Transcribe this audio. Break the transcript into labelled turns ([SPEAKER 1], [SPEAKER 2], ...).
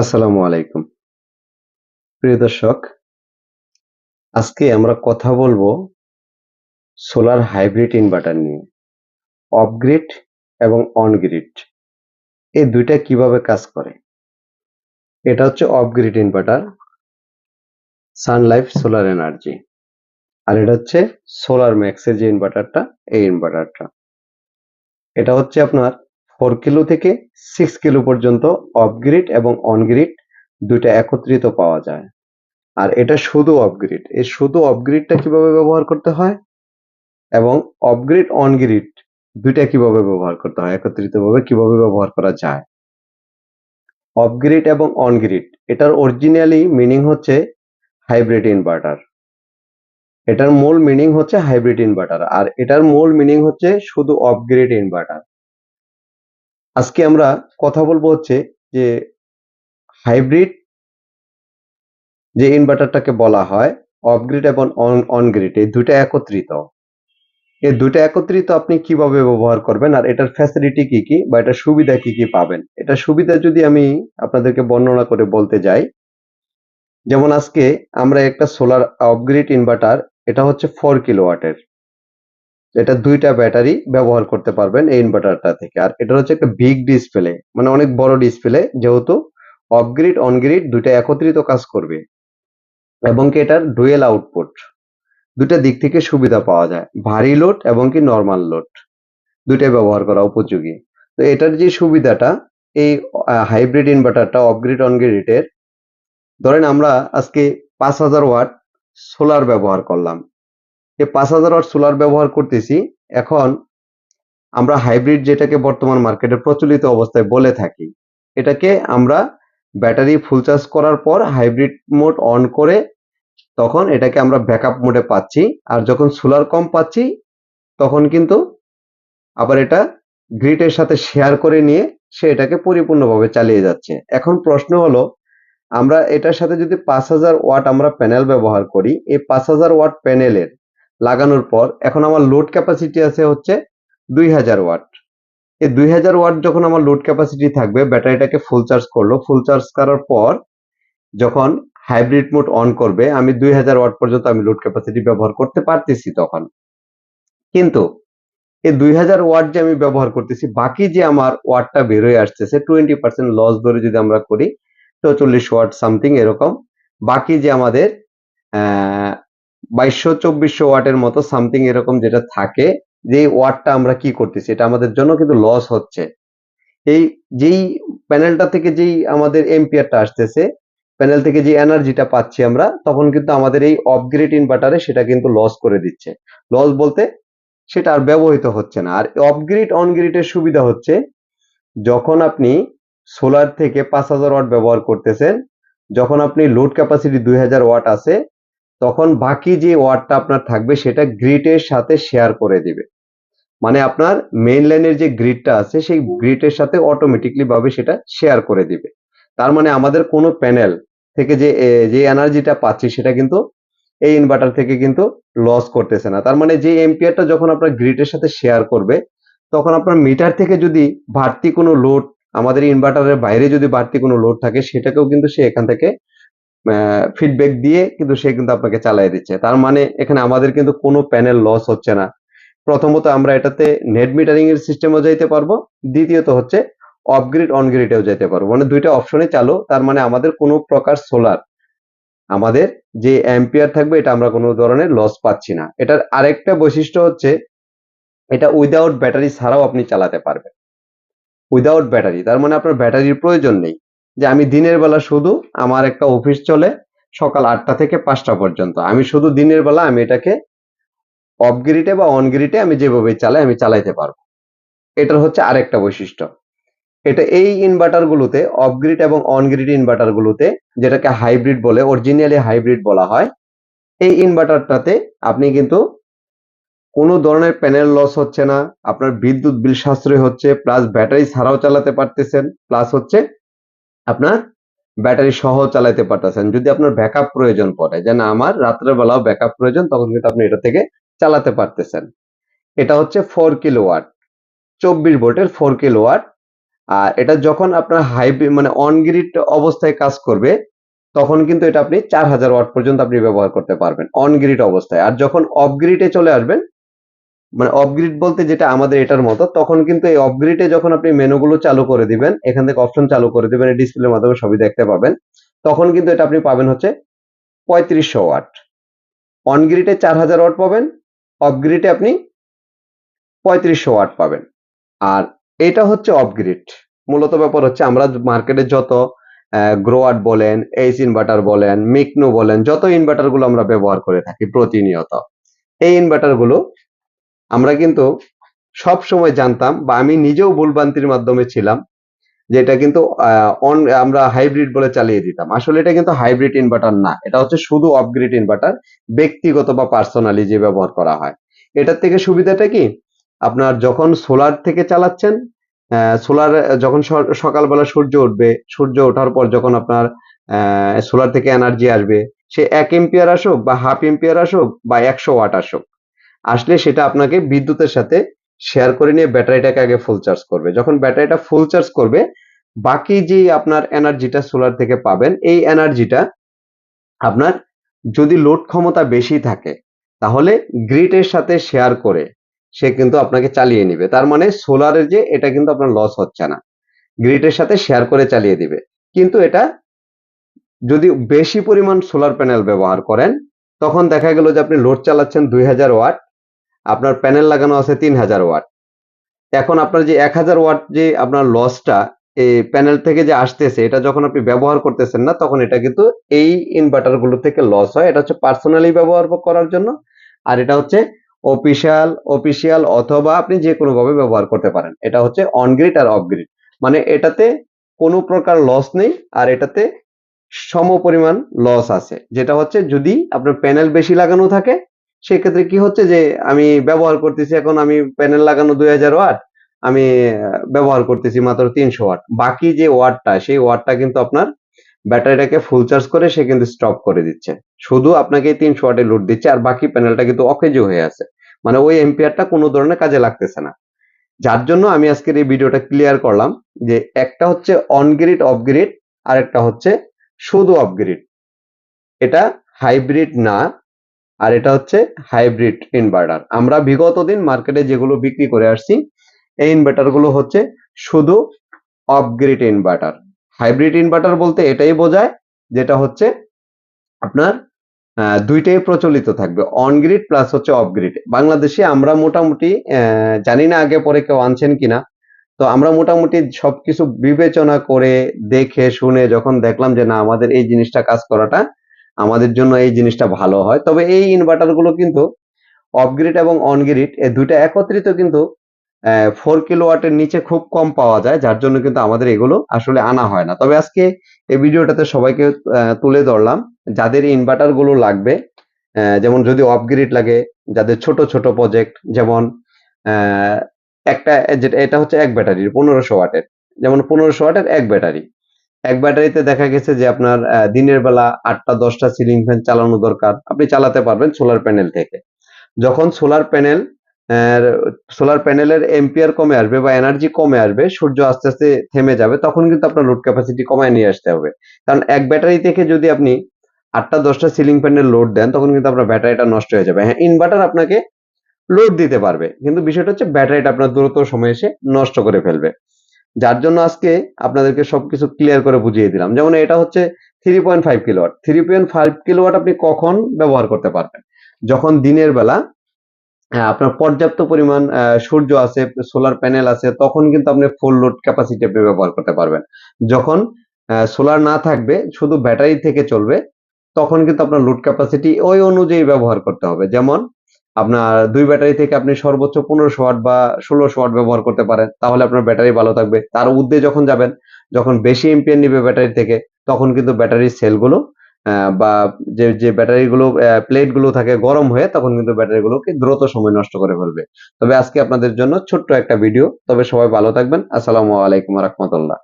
[SPEAKER 1] আসসালামু আলাইকুম। প্রিয় দর্শক, আজকে আমরা কথা বলব সোলার হাইব্রিড ইনভার্টার নিয়ে অফ গ্রিড এবং অন গ্রিড এই দুইটা কীভাবে কাজ করে? এটা হচ্ছে off grid inverter, Sunlife Solar Energy, আর এটা হচ্ছে সোলার ম্যাক্সের যে ইনভার্টারটা, এই ইনভার্টারটা। এটা হচ্ছে আপনার ফোর কিলো থেকে সিক্স কিলো পর্যন্ত অফ গ্রিড এবং অন গ্রিড দুইটা একত্রিত পাওয়া যায়। আর এটা শুধু অফগ্রিড এই শুধু অফগ্রিডটা কীভাবে ব্যবহার করতে হয়? এবং অফগ্রিড অনগ্রিড দুইটা কীভাবে ব্যবহার করতে হয়? একত্রিতভাবে কীভাবে ব্যবহার করা যায়? অফগ্রিড এবং অনগ্রিড এটার অরিজিনালি মিনিং হচ্ছে হাইব্রিড ইনভার্টার এটার মূল মিনিং হচ্ছে হাইব্রিড ইনভার্টার আর এটার মূল মিনিং হচ্ছে শুধু অফগ্রিড ইনভার্টার আজকে আমরা কথা বলব হচ্ছে যে হাইব্রিড যে ইনভার্টারটাকে বলা হয় অফগ্রিড এবং অনগ্রিড এই দুইটা একত্রিত। এই দুটা একত্রিত আপনি কীভাবে ব্যবহার করবেন আর এটার ফ্যাসিলিটি কি কি বা এটার সুবিধা কি কি পাবেন? এটা সুবিধা যদি আমি আপনাদেরকে বর্ণনা করে বলতে যাই, যেমন আজকে আমরা একটা সোলার অফগ্রিড ইনভার্টার এটা হচ্ছে ফোর কিলোওয়াটের এটা দুইটা ব্যাটারি ব্যবহার করতে পারবেন এই ইনভার্টারটা থেকে। আর এটা হচ্ছে একটা বিগ ডিসপ্লে মানে অনেক বড় ডিসপ্লে যেহেতু অফগ্রিড অনগ্রিড দুইটা একত্রিত কাজ করবে। এবং কি এটার ডুয়েল আউটপুট দুটা দিক থেকে সুবিধা পাওয়া যায়, ভারী লোড এবং কি নর্মাল লোড দুইটাই ব্যবহার করা উপযোগী। তো এটার যে সুবিধাটা, এই হাইব্রিড ইনভার্টারটা অফগ্রিড অনগ্রিডের ধরেন আমরা আজকে পাঁচ হাজার ওয়াট সোলার ব্যবহার করলাম। এই পাঁচ হাজার ওয়াট সোলার ব্যবহার করতেছি, এখন আমরা হাইব্রিড যেটাকে বর্তমান মার্কেটে প্রচলিত অবস্থায় বলে থাকি, এটাকে আমরা ব্যাটারি ফুল চার্জ করার পর হাইব্রিড মোড অন করে তখন এটাকে আমরা ব্যাকআপ মোডে পাচ্ছি, আর যখন সোলার কম পাচ্ছি, তখন কিন্তু আবার এটা গ্রিডের সাথে শেয়ার করে নিয়ে সে এটাকে পরিপূর্ণভাবে চালিয়ে যাচ্ছে। এখন প্রশ্ন হলো, আমরা এটার সাথে যদি পাঁচ হাজার ওয়াট আমরা প্যানেল ব্যবহার করি, এই পাঁচ হাজার ওয়াট প্যানেলের লাগানোর পর এখন আমার লোড ক্যাপাসিটি আছে হচ্ছে দুই হাজার ওয়াট এই দুই হাজার ওয়াট যখন আমার লোড ক্যাপাসিটি থাকবে, ব্যাটারিটাকে ফুল চার্জ করল। ফুল চার্জ করার পর যখন হাইব্রিড মোড অন করবে, আমি দুই হাজার ওয়াট পর্যন্ত আমি লোড ক্যাপাসিটি ব্যবহার করতে পারতেছি তখন। কিন্তু এই দুই হাজার ওয়াট যে আমি ব্যবহার করতেছি, বাকি যে আমার ওয়াটটা বেরোয় আসতেছে টোয়েন্টি পার্সেন্ট লস ধরে যদি আমরা করি, চল্লিশ ওয়াট সামথিং এরকম, বাকি যে আমাদের বাইশশো, চব্বিশশো ওয়াটের মতো সামথিং এরকম যেটা থাকে, যে ওয়াটটা আমরা কি করতেছি, এটা আমাদের জন্য কিন্তু লস হচ্ছে। এই যেই প্যানেলটা থেকে যেই আমাদের এম্পিয়ারটা আসতেছে প্যানেল থেকে যে এনার্জিটা পাচ্ছি আমরা, তখন কিন্তু আমাদের এই অফগ্রিড ইনভার্টারে সেটা কিন্তু লস করে দিচ্ছে। লস বলতে সেটা আর ব্যবহৃত হচ্ছে না। আর অফগ্রিড অনগ্রিডের সুবিধা হচ্ছে, যখন আপনি সোলার থেকে পাঁচ হাজার ওয়াট ব্যবহার করতেছেন, যখন আপনি লোড ক্যাপাসিটি দুই হাজার ওয়াট আছে তখন বাকি যে ওয়ার্ডটা আপনার থাকবে, সেটা গ্রিডের সাথে শেয়ার করে দিবে। মানে আপনার মেইন লাইনের যে গ্রিডটা আছে, সেই গ্রিডের সাথে অটোমেটিকলি ভাবে সেটা শেয়ার করে দিবে। তার মানে আমাদের কোনো প্যানেল থেকে যে যে এনার্জিটা পাচ্ছি, সেটা কিন্তু এই ইনভার্টার থেকে কিন্তু লস করতেছে না। তার মানে যে এম্পিয়ারটা যখন আপনার গ্রিডের সাথে শেয়ার করবে, তখন আপনার মিটার থেকে যদি বাড়তি কোনো লোড আমাদের ইনভার্টারের বাইরে যদি বাড়তি কোনো লোড থাকে, সেটাকেও কিন্তু সে এখান থেকে ফিডব্যাক দিয়ে কিন্তু সে কিন্তু আপনাকে চালিয়ে দিচ্ছে। তার মানে এখানে আমাদের কিন্তু কোনো প্যানেল লস হচ্ছে না। প্রথমত আমরা এটাতে নেট মিটারিং এর সিস্টেমও যাইতে পারব। দ্বিতীয়ত হচ্ছে অফগ্রিড অনগ্রিডেও যেতে পারব। মানে দুইটা অপশনে চালু। তার মানে আমাদের কোনো প্রকার সোলার আমাদের যে অ্যাম্পিয়ার থাকবে এটা আমরা কোনো ধরনের লস পাচ্ছি না। এটার আরেকটা বৈশিষ্ট্য হচ্ছে এটা উইদাউট ব্যাটারি ছাড়াও আপনি চালাতে পারবেন। উইদাউট ব্যাটারি তার মানে আপনার ব্যাটারির প্রয়োজন নেই। যে আমি দিনের বেলা শুধু আমার একটা অফিস চলে সকাল আটটা থেকে পাঁচটা পর্যন্ত। আমি শুধু দিনের বেলা আমি এটাকে অফ গ্রিডে বা অন গ্রিডে আমি যেভাবে চালাই আমি চালাইতে পারব। এটার হচ্ছে আরেকটা বৈশিষ্ট্য। এটা এই ইনভার্টারগুলোতে অফ গ্রিড এবং অন গ্রিড ইনভার্টারগুলোতে যেটাকে হাইব্রিড বলে অরিজিনালি হাইব্রিড বলা হয়, এই ইনভার্টারটাতে আপনি কিন্তু কোনো ধরনের প্যানেল লস হচ্ছে না, আপনার বিদ্যুৎ বিল সাশ্রয় হচ্ছে প্লাস ব্যাটারি ছাড়াও চালাতে পারতেছেন প্লাস হচ্ছে আপনার ব্যাটারি সহ চালাতে পারতেছেন। যদি আপনার ব্যাকআপ প্রয়োজন পড়ে, যে না, আমার রাত্রের বেলাও ব্যাকআপ প্রয়োজন, তখন কিন্তু আপনি এটা থেকে চালাতে পারতেছেন। এটা হচ্ছে ফোর কিলো ওয়াট চব্বিশ ভোল্টের ফোর কিলো ওয়াট আর এটা যখন আপনার হাইব্রিড মানে অন গ্রিড অবস্থায় কাজ করবে, তখন কিন্তু এটা আপনি চার হাজার ওয়াট পর্যন্ত আপনি ব্যবহার করতে পারবেন অন গ্রিড অবস্থায়। আর যখন অফ গ্রিডে চলে আসবেন মানে অফ গ্রিড বলতে যেটা আমাদের এটার মতো, তখন কিন্তু এই অফ গ্রিডে যখন আপনি মেনুগুলো চালু করে দিবেন, এখান থেকে অপশন চালু করে দিবেন ডিসপ্লের মাধ্যমে সবই দেখতে পাবেন, তখন কিন্তু এটা আপনি পাবেন হচ্ছে পঁয়ত্রিশশো ওয়াট অন গ্রিডে চার হাজার ওয়াট পাবেন অফ গ্রিডে আপনি পঁয়ত্রিশশো ওয়াট পাবেন। আর এটা হচ্ছে অফ গ্রিড মূলত ব্যাপার হচ্ছে আমরা মার্কেটে যত গ্রোয়াট বলেন এইচ ইনভার্টার বলেন মিকনো বলেন, যত ইনভার্টারগুলো আমরা ব্যবহার করে থাকি প্রতিনিয়ত, এই ইনভার্টারগুলো আমরা কিন্তু সব সময় জানতাম বা আমি নিজেও ভুলভ্রান্তির মাধ্যমে ছিলাম, যে এটা কিন্তু অন আমরা হাইব্রিড বলে চালিয়ে দিতাম। আসলে এটা কিন্তু হাইব্রিড ইনভার্টার না, এটা হচ্ছে শুধু অফগ্রিড ইনভার্টার ব্যক্তিগত বা পার্সোনালি যে ব্যবহার করা হয়। এটার থেকে সুবিধাটা কি? আপনার যখন সোলার থেকে চালাচ্ছেন সোলার যখন সকালবেলা সূর্য উঠবে, সূর্য ওঠার পর যখন আপনার সোলার থেকে এনার্জি আসবে, সে এক এম্পিয়ার আসুক বা হাফ এম্পিয়ার আসুক বা একশো ওয়াট আসুক আসলে সেটা আপনাকে বিদ্যুতের সাথে শেয়ার করে নিয়ে ব্যাটারিটাকে আগে ফুল চার্জ করবে। যখন ব্যাটারিটা ফুল চার্জ করবে, বাকি যে আপনার এনার্জিটা সোলার থেকে পাবেন, এই এনার্জিটা আপনার যদি লোড ক্ষমতা বেশি থাকে, তাহলে গ্রিডের সাথে শেয়ার করে সে কিন্তু আপনাকে চালিয়ে নিবে। তার মানে সোলারের যে, এটা কিন্তু আপনার লস হচ্ছে না। গ্রিডের সাথে শেয়ার করে চালিয়ে দিবে। কিন্তু এটা যদি বেশি পরিমাণ সোলার প্যানেল ব্যবহার করেন, তখন দেখা গেল যে আপনি লোড চালাচ্ছেন দুই হাজার ওয়াট আপনার প্যানেল লাগানো আছে তিন হাজার ওয়াট এখন আপনার যে এক হাজার ওয়াট যে আপনার লসটা এই প্যানেল থেকে যে আসতেছে, এটা যখন আপনি ব্যবহার করতেছেন না, তখন এটা কিন্তু এই ইনভার্টারগুলো থেকে লস হয়। এটা হচ্ছে পার্সোনালি ব্যবহার করার জন্য। আর এটা হচ্ছে অফিসিয়াল অফিসিয়াল অথবা আপনি যে কোনো ভাবে ব্যবহার করতে পারেন। এটা হচ্ছে অনগ্রিড আর অফগ্রিড মানে এটাতে কোনো প্রকার লস নেই আর এটাতে সম পরিমাণ লস আছে। যেটা হচ্ছে যদি আপনার প্যানেল বেশি লাগানো থাকে সেক্ষেত্রে কি হচ্ছে যে আমি ব্যবহার করতেছি এখন আমি প্যানেল লাগানো দুই হাজার ওয়াট, আমি ব্যবহার করতেছি মাত্র তিনশো ওয়াট। বাকি যে ওয়াটটা, সেই ওয়াটটা কিন্তু আপনার ব্যাটারিটাকে ফুল চার্জ করে সে কিন্তু স্টপ করে দিচ্ছে। শুধু আপনাকে তিনশো ওয়াটে লোড দিচ্ছে আর বাকি প্যানেলটা কিন্তু অকেজো হয়ে আছে। মানে ওই এম্পিয়ারটা কোনো ধরনের কাজে লাগতেছে না। যার জন্য আমি আজকের এই ভিডিওটা ক্লিয়ার করলাম যে একটা হচ্ছে অনগ্রিড অফগ্রিড আর একটা হচ্ছে শুধু অফগ্রিড এটা হাইব্রিড না আর এটা হচ্ছে হাইব্রিড ইনভার্টার আমরা বিগত দিন মার্কেটে যেগুলো বিক্রি করে আসছি, এই ইনভার্টারগুলো হচ্ছে শুধু অফগ্রিড ইনভার্টার হাইব্রিড ইনভার্টার বলতে এটাই বোঝায় যেটা হচ্ছে আপনার দুইটাই প্রচলিত থাকবে। অনগ্রিড প্লাস হচ্ছে অফগ্রিড বাংলাদেশে আমরা মোটামুটি জানি না আগে পরে কেউ আনছেন কিনা, তো আমরা মোটামুটি সবকিছু বিবেচনা করে দেখে, শুনে যখন দেখলাম যে না, আমাদের এই জিনিসটা কাজ করাটা আমাদের জন্য এই জিনিসটা ভালো হয়। তবে এই ইনভার্টারগুলো কিন্তু অফগ্রিড এবং অনগ্রিড এই দুইটা একত্রিত কিন্তু ফোর কিলো ওয়াটের নিচে খুব কম পাওয়া যায়, যার জন্য কিন্তু আমাদের এগুলো আসলে আনা হয় না। তবে আজকে এই ভিডিওটাতে সবাইকে তুলে ধরলাম যাদের ইনভার্টারগুলো লাগবে। যেমন যদি অফগ্রিড লাগে, যাদের ছোট ছোট প্রজেক্ট যেমন একটা যেটা এটা হচ্ছে এক ব্যাটারির, পনেরোশো ওয়াটের যেমন পনেরোশো ওয়াটের এক ব্যাটারি। এক ব্যাটারিতে দেখা গেছে যে আপনার দিনের বেলা আটটা, দশটা সিলিং ফ্যান চালানো দরকার। আপনি চালাতে পারবেন সোলার প্যানেল থেকে। যখন সোলার প্যানেল সোলার প্যানেলের এম্পিয়ার কমে আসবে বা এনার্জি কমে আসবে, সূর্য আস্তে আস্তে থেমে যাবে, তখন কিন্তু আপনার লোড ক্যাপাসিটি কমায় নিয়ে আসতে হবে। কারণ এক ব্যাটারি থেকে যদি আপনি আটটা, দশটা সিলিং প্যানেল লোড দেন, তখন কিন্তু আপনার ব্যাটারিটা নষ্ট হয়ে যাবে। হ্যাঁ ইনভার্টার আপনাকে লোড দিতে পারবে। কিন্তু বিষয়টা হচ্ছে ব্যাটারিটা আপনার দ্রুত সময় এসে নষ্ট করে ফেলবে। যার জন্য আজকে আপনাদেরকে সবকিছু ক্লিয়ার করে বুঝিয়ে দিলাম। যেমন এটা হচ্ছে three point five kilowatt three point five kilowatt আপনি কখন ব্যবহার করতে পারবেন? যখন দিনের বেলা আপনার পর্যাপ্ত পরিমাণ সূর্য আছে সোলার প্যানেল আছে, তখন কিন্তু আপনি ফুল লোড ক্যাপাসিটি আপনি ব্যবহার করতে পারবেন। যখন সোলার না থাকবে, শুধু ব্যাটারি থেকে চলবে, তখন কিন্তু আপনার লোড ক্যাপাসিটি ওই অনুযায়ী ব্যবহার করতে হবে। যেমন আপনার দুই ব্যাটারি থেকে আপনি সর্বোচ্চ পনেরোশো ওয়াট বা ষোলোশো ওয়াট ব্যবহার করতে পারেন, তাহলে আপনার ব্যাটারি ভালো থাকবে। তার উদ্দে যখন যাবেন, যখন বেশি এমপিএন নিবে ব্যাটারি থেকে, তখন কিন্তু ব্যাটারির সেলগুলো বা যে যে ব্যাটারিগুলো প্লেটগুলো থাকে গরম হয়ে, তখন কিন্তু ব্যাটারিগুলোকে দ্রুত সময় নষ্ট করে ফেলবে। তবে আজকে আপনাদের জন্য ছোট্ট একটা ভিডিও। তবে সবাই ভালো থাকবেন। আসসালামু আলাইকুম রহমতুল্লাহ।